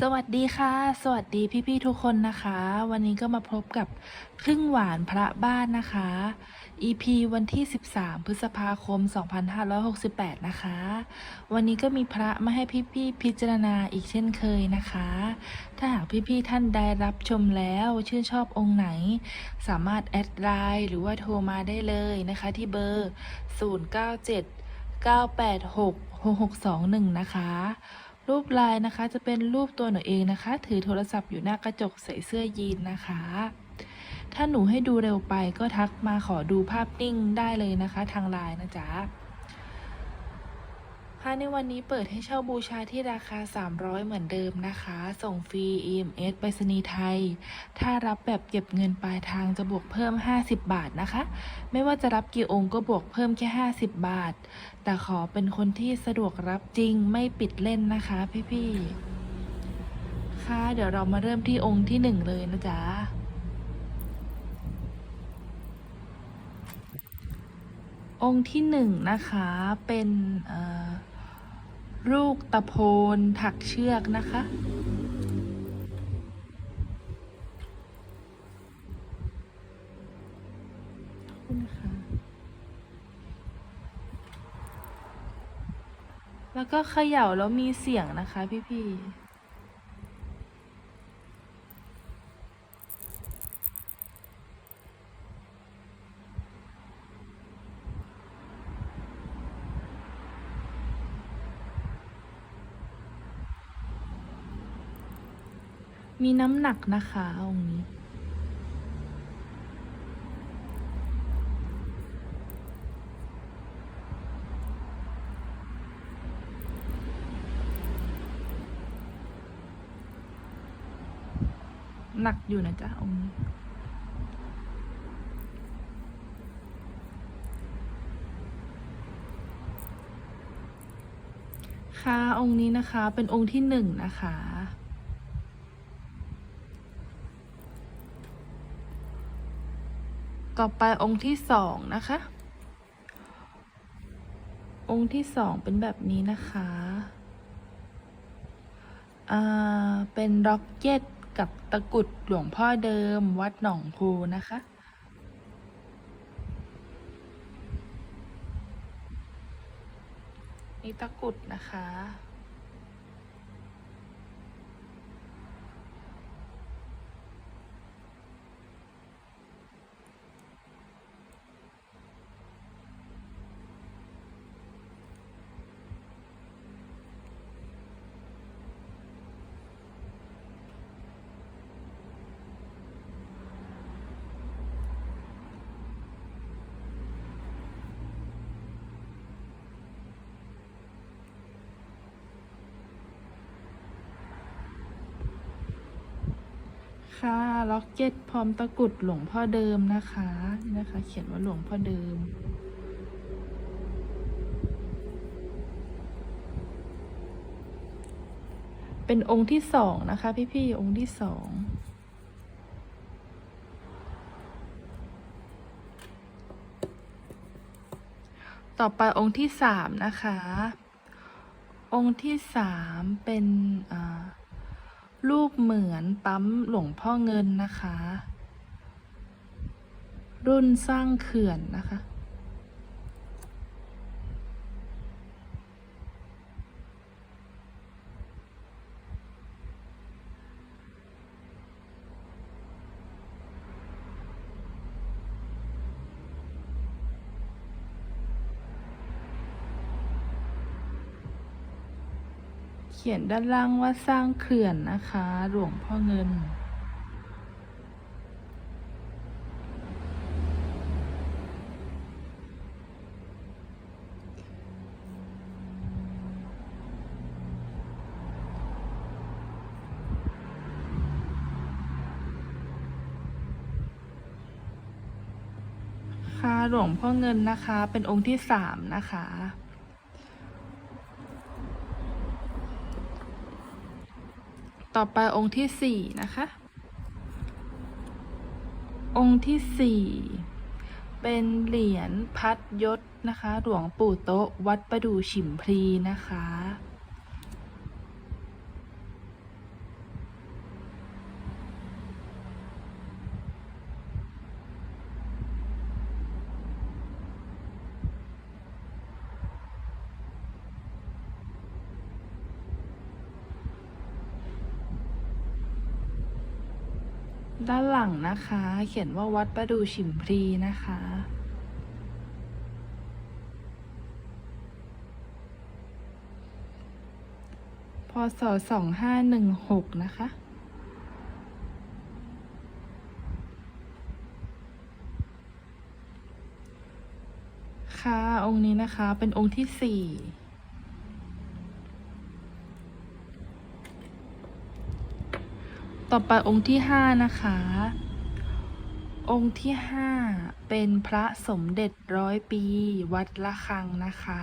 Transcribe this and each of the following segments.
สวัสดีค่ะ สวัสดีพี่ๆทุกคนนะคะ วันนี้ก็มาพบกับครึ่งหวานพระบ้านนะคะ EP วันที่ 13 พฤษภาคม 2568 นะคะ วันนี้ก็มีพระมาให้พี่ๆพิจารณาอีกเช่นเคยนะคะ ถ้าหากพี่ๆท่านใดรับชมแล้วชื่นชอบองค์ไหน สามารถแอดไลน์หรือว่าโทรมาได้เลยนะคะที่เบอร์ 097 986 6621 นะคะ รูปลายนะคะจะเป็นรูปตัวหนูเองนะคะ ถือโทรศัพท์อยู่หน้ากระจกใส่เสื้อยีนนะคะ ถ้าหนูให้ดูเร็วไปก็ทักมาขอดูภาพนิ่งได้เลยนะคะ ทางไลน์นะจ๊ะ ค่ะในวันนี้เปิดให้เช่าบูชาที่ราคา 300 เหมือนเดิมนะคะ ส่งฟรี EMS ไปรษณีย์ไทย ถ้ารับแบบเก็บเงินปลายทางจะบวกเพิ่ม 50 บาทนะคะ ไม่ว่าจะรับกี่องค์ก็บวกเพิ่มแค่ 50 บาท แต่ขอเป็นคนที่สะดวกรับจริงไม่ปิดเล่นนะคะพี่ๆ ค่ะ เดี๋ยวเรามาเริ่มที่องค์ที่หนึ่งเลยนะจ๊ะองค์ที่หนึ่งนะคะเป็นเอ่อ ลูกตะโพนถักเชือกนะคะ แล้วก็เขย่าแล้วมีเสียงนะคะพี่ๆ มีน้ำหนักนะคะองค์นี้ หนักอยู่นะจ๊ะองค์นี้ค่ะองค์นี้นะคะเป็นองค์ที่หนึ่งนะคะ ต่อไปองค์ที่สองนะคะ องค์ที่สองเป็นแบบนี้นะคะอ่าเป็นร็อกเก็ตกับตะกุดหลวงพ่อเดิมวัดหนองพูนะคะ นี่ตะกุดนะคะ ค่ะล็อกเก็ตพร้อมตะกุดหลวงพ่อเดิมนะคะนี่นะคะ เขียนว่าหลวงพ่อเดิม เป็นองค์ที่สองนะคะ พี่ๆองค์ที่สองต่อไปองค์ที่สามนะคะ องค์ที่สามเป็นอ่า รูปเหมือนปั๊มหลวงพ่อเงินนะคะ รุ่นสร้างเขื่อนนะคะ ขียนด้านล่างว่าสร้างเขื่อนนะคะ หลวงพ่อเงิน ค่ะหลวงพ่อเงินนะคะ เป็นองค์ที่สามนะคะ ต่อไปองค์ที่สี่นะคะ องค์ที่สี่เป็นเหรียญพัดยศนะคะ หลวงปู่โต๊ะวัดประดู่ฉิมพลีนะคะ ด้านหลังนะคะ เขียนว่าวัดประดูฉิมพลีนะคะ พศสองห้าหนึ่งหกนะคะ ค่ะ องค์นี้นะคะเป็นองค์ที่สี่ ต่อไปองค์ที่ห้านะคะ องค์ที่ห้าเป็นพระสมเด็จร้อยปี วัดละคังนะคะ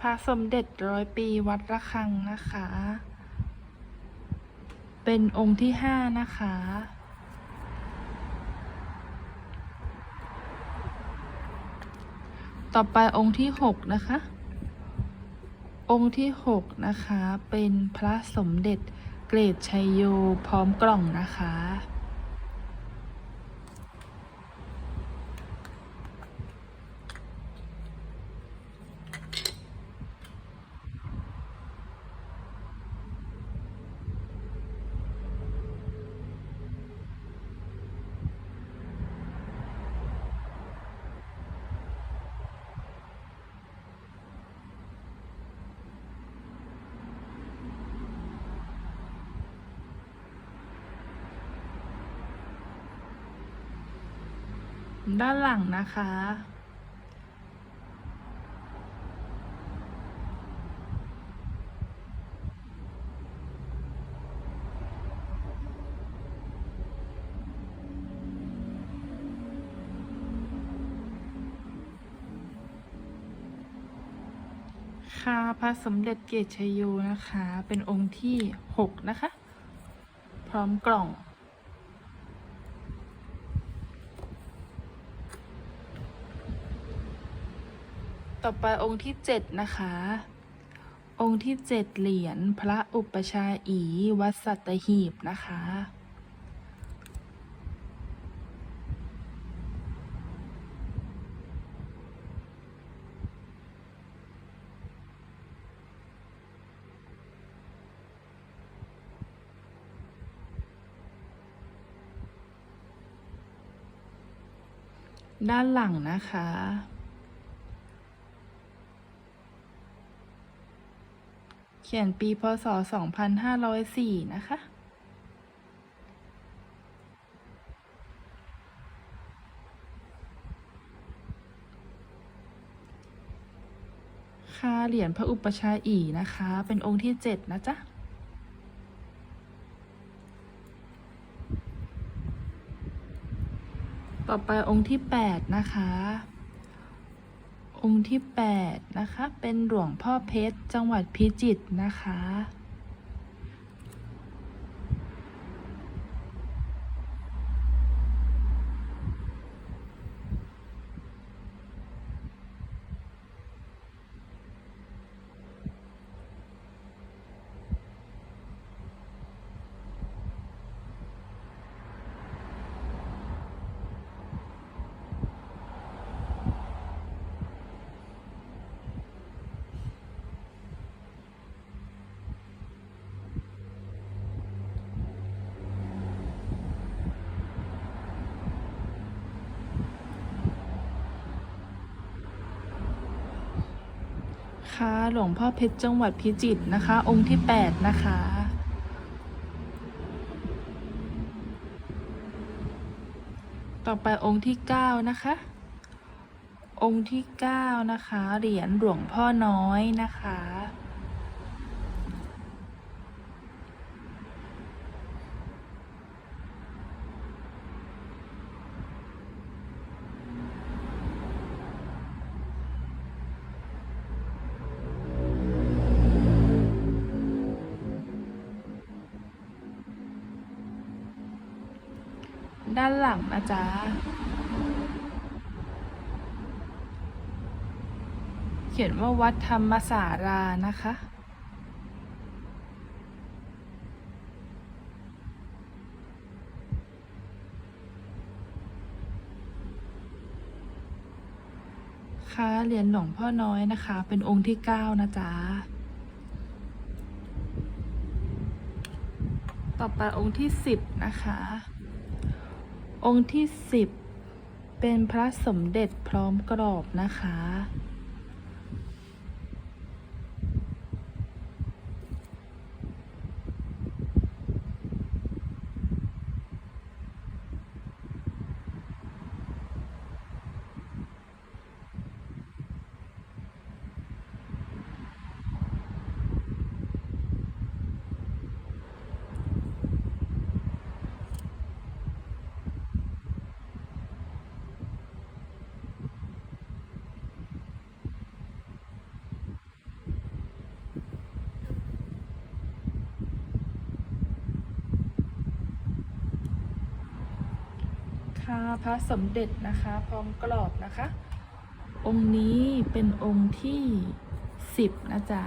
พระสมเด็จร้อยปีวัดระฆังนะคะ เป็นองค์ที่ห้านะคะ ต่อไปองค์ที่หกนะคะ องค์ที่หกนะคะ เป็นพระสมเด็จเกรดชัยโยพร้อมกล่องนะคะ ด้านหลังนะคะ ค่ะพระสมเด็จเกตชัยโยนะคะ เป็นองค์ที่หกนะคะ พร้อมกล่อง ต่อไปองค์ที่เจ็ดนะคะ องค์ที่เจ็ดเหรียญพระอุปชาย์อีวัดสัตหีบนะคะด้านหลังนะคะ ขียนปีพศ 2504 นะคะ ค่าเหรียญพระอุปชาอีนะคะ เป็นองค์ที่ 7 นะจ๊ะต่อไปองค์ที่ 8 นะคะ องค์ที่ 8 นะคะ เป็นหลวงพ่อเพชร จังหวัดพิจิตรนะคะ คะ หลวงพ่อเพชรจังหวัดพิจิตรนะคะ องค์ที่ 8 นะคะต่อไปองค์ที่ 9 นะคะ องค์ที่ 9 นะคะ เหรียญหลวงพ่อน้อยนะคะานหลังนะจ๊ะเขียนว่าวัดธรรมสารานะคะ ค่ะเหรียญหลวงพ่อน้อยนะคะ เป็นองค์ที่เก้านะจ๊ะ ต่อไปองค์ที่สิบนะคะ องค์ที่สิบเป็นพระสมเด็จพร้อมกรอบนะคะ ค่ะพระสมเด็จนะคะ พร้อมกรอบนะคะ องค์นี้เป็นองค์ที่สิบนะจ๊ะ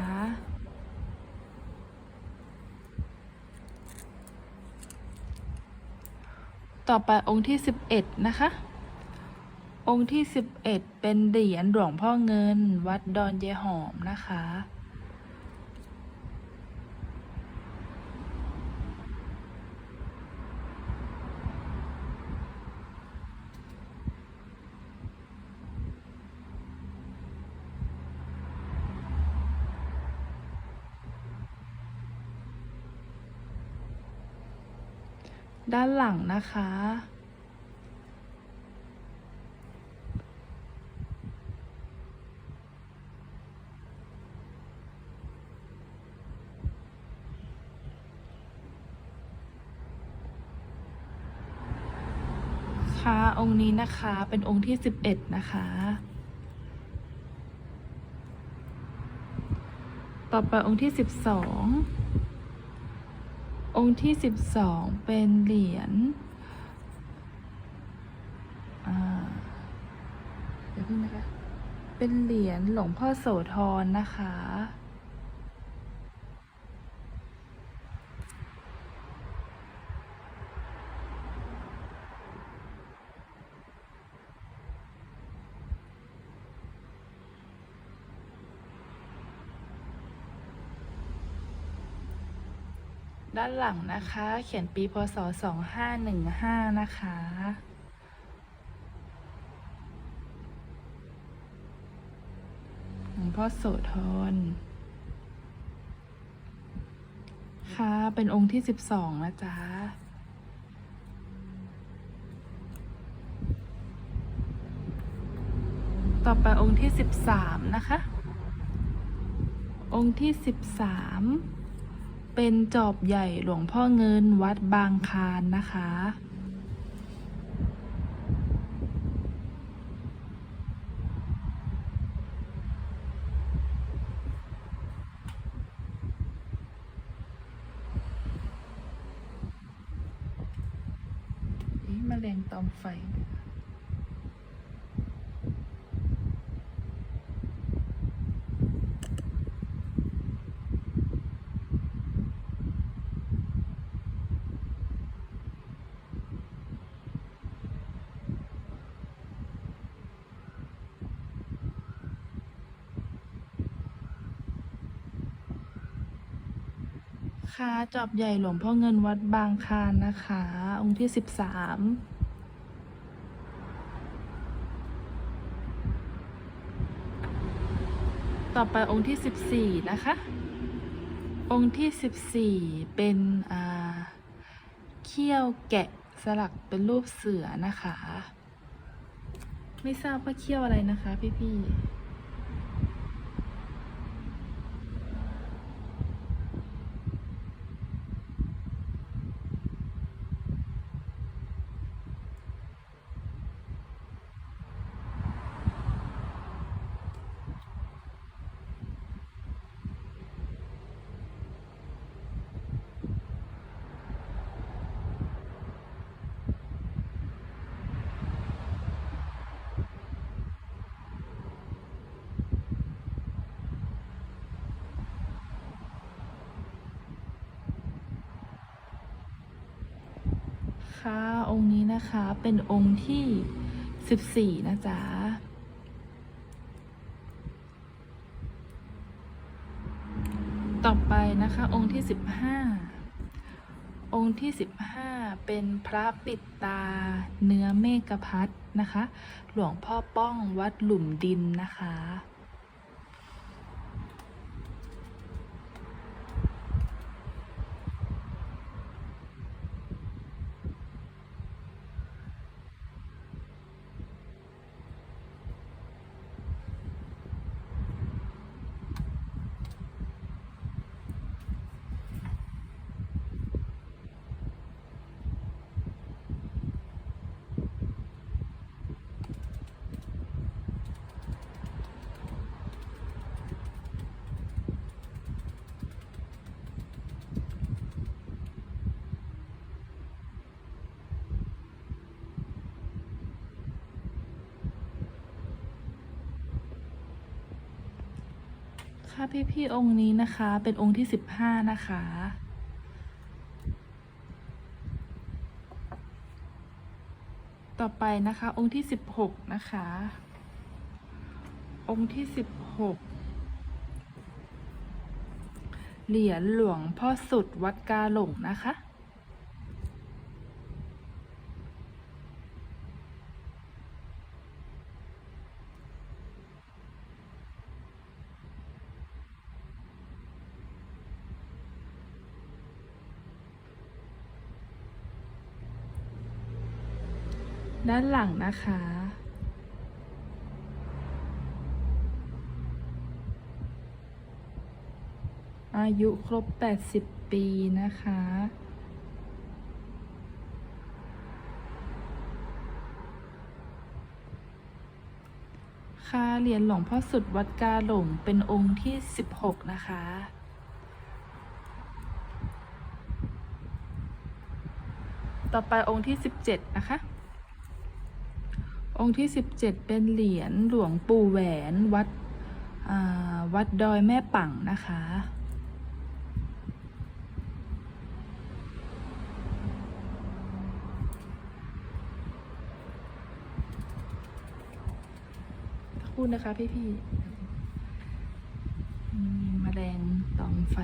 ต่อไปองค์ที่สิบเอ็ดนะคะ องค์ที่สิบเอ็ดเป็นเหรียญหลวงพ่อเงินวัดดอนเยหอมนะคะ ด้านหลังนะคะ ค่ะองค์นี้นะคะเป็นองค์ที่สิบเอ็ดนะคะต่อไปองค์ที่สิบสอง องค์ที่สิบสองเป็นเหรียญอ่าเดี๋ยวพึ่งนะคะ เป็นเหรียญหลวงพ่อโสธรนะคะานหลังนะคะ เขียนปีพศ 2515 นะคะ หลวงพ่อโสธรค่ะ เป็นองค์ที่ 12 นะจ๊ะต่อไปองค์ที่ 13 นะคะ องค์ที่ 13 เป็นจอบใหญ่หลวงพ่อเงินวัดบางคานนะคะ นี่แมลงตอมไฟ ค่ะจอบใหญ่หลวงพ่อเงินวัดบางคานนะคะ องค์ที่สิบสามต่อไปองค์ที่สิบสี่นะคะ องค์ที่สิบสี่เป็นอ่าเขี้ยวแกะสลักเป็นรูปเสือนะคะ ไม่ทราบว่าเขี้ยวอะไรนะคะพี่ๆ ค องค์นี้นะคะเป็นองค์ที่สิบสี่นะจ๊ะต่อไปนะคะองค์ที่สิบห้าองค์ที่สิบห้าเป็นพระปิดตาเนื้อเมฆพัดนะคะ หลวงพ่อป้องวัดหลุมดินนะคะ ค่ะพี่ๆองค์นี้นะคะ เป็นองค์ที่สิบห้านะคะ ต่อไปนะคะ องค์ที่สิบหกนะคะ องค์ที่สิบหกเหรียญหลวงพ่อสุดวัดกาหลงนะคะ ด้านหลังนะคะ อายุครบ 80 ปีนะคะ ค่ะเหรียญหลวงพ่อสุดวัดกาหลงเป็นองค์ที่ 16 นะคะต่อไปองค์ที่ 17 นะคะ องค์ที่ 17 เป็นเหรียญหลวงปู่แหวนวัดวัดดอยแม่ปังนะคะสักครู่นะคะพี่พี่ๆมีแมลงตอมไฟ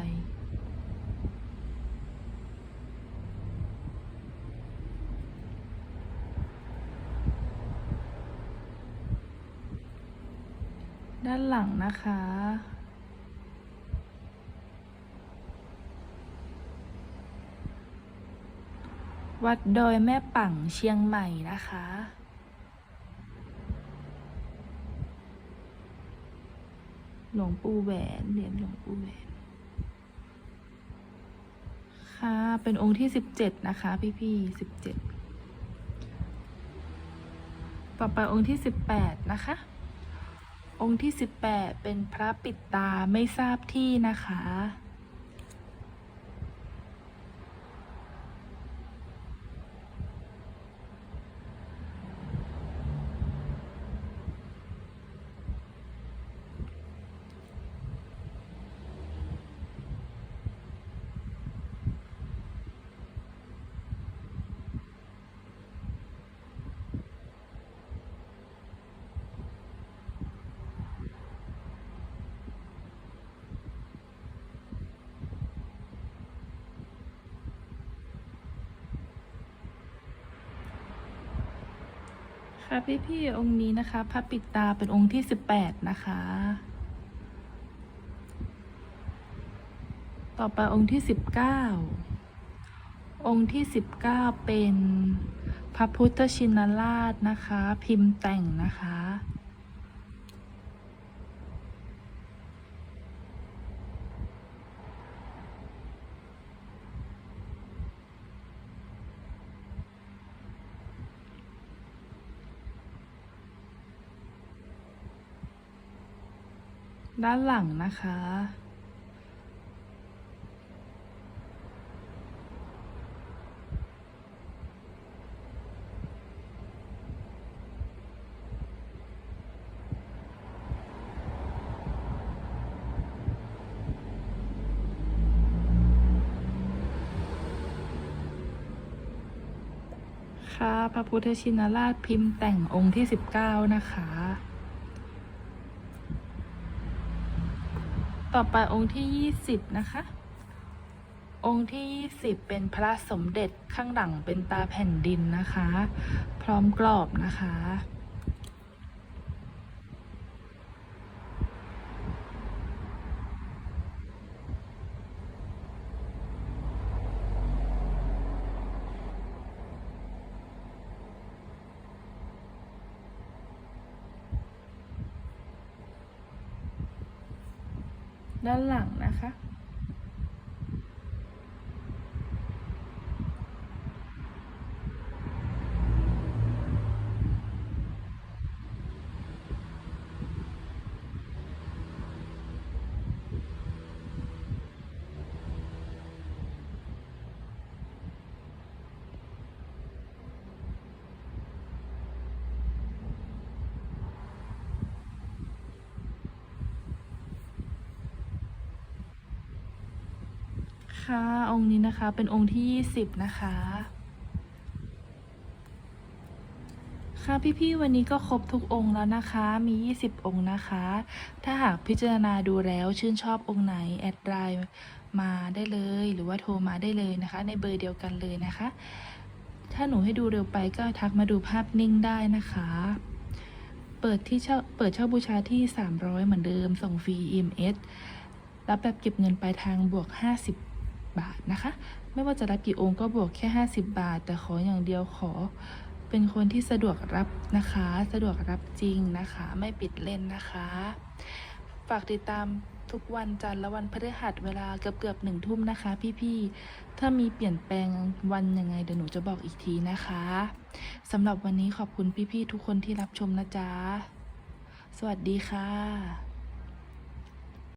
ด้านหลังนะคะ วัดดอยแม่ปังเชียงใหม่นะคะหลวงปู่แหวนเหรียญหลวงปู่แหวน ค่ะ เป็นองค์ที่สิบเจ็ดนะคะ พี่พี่สิบเจ็ดต่อไปองค์ที่สิบแปดนะคะ องค์ที่สิบแปดเป็นพระปิดตาไม่ทราบที่นะคะ ค่ะพี่ๆองค์นี้นะคะพระปิดตาเป็นองค์ที่สิบแปดนะคะ ต่อไปองค์ที่สิบเก้าองค์ที่สิบเก้าเป็นพระพุทธชินราชนะคะ พิมพ์แต่งนะคะ ด้านหลังนะคะ ค่ะ พระพุทธชินราชพิมพ์แต่งองค์ที่สิบเก้านะคะ ต่อไปองค์ที่ยี่สิบนะคะ องค์ที่ยี่สิบเป็นพระสมเด็จข้างหลังเป็นตาแผ่นดินนะคะ พร้อมกรอบนะคะ คะ องค์นี้นะคะเป็นองค์ที่ยี่สิบนะคะ ค่ะพี่ๆวันนี้ก็ครบทุกองค์แล้วนะคะ มี 20 องค์นะคะ ถ้าหากพิจารณาดูแล้วชื่นชอบองค์ไหน แอดไลน์มาได้เลย หรือว่าโทรมาได้เลยนะคะ ในเบอร์เดียวกันเลยนะคะ ถ้าหนูให้ดูเร็วไปก็ทักมาดูภาพนิ่งได้นะคะเปิดที่เช่าเปิดเช่าบูชาที่ 300 เหมือนเดิม ส่งฟรี EMS รับแบบเก็บเงินปลายทางบวก 50 บาทนะคะ ไม่ว่าจะรับกี่องค์ก็บวกแค่ 50 บาท แต่ขออย่างเดียวขอเป็นคนที่สะดวกรับนะคะ สะดวกรับจริงนะคะ ไม่ปิดเล่นนะคะ ฝากติดตามทุกวันจันทร์และวันพฤหัสเวลาเกือบเกือบหนึ่งทุ่มนะคะ พี่ๆ ถ้ามีเปลี่ยนแปลงวันยังไงเดี๋ยวหนูจะบอกอีกทีนะคะสำหรับวันนี้ขอบคุณพี่ๆ ทุกคนที่รับชมนะจ๊ะ สวัสดีค่ะ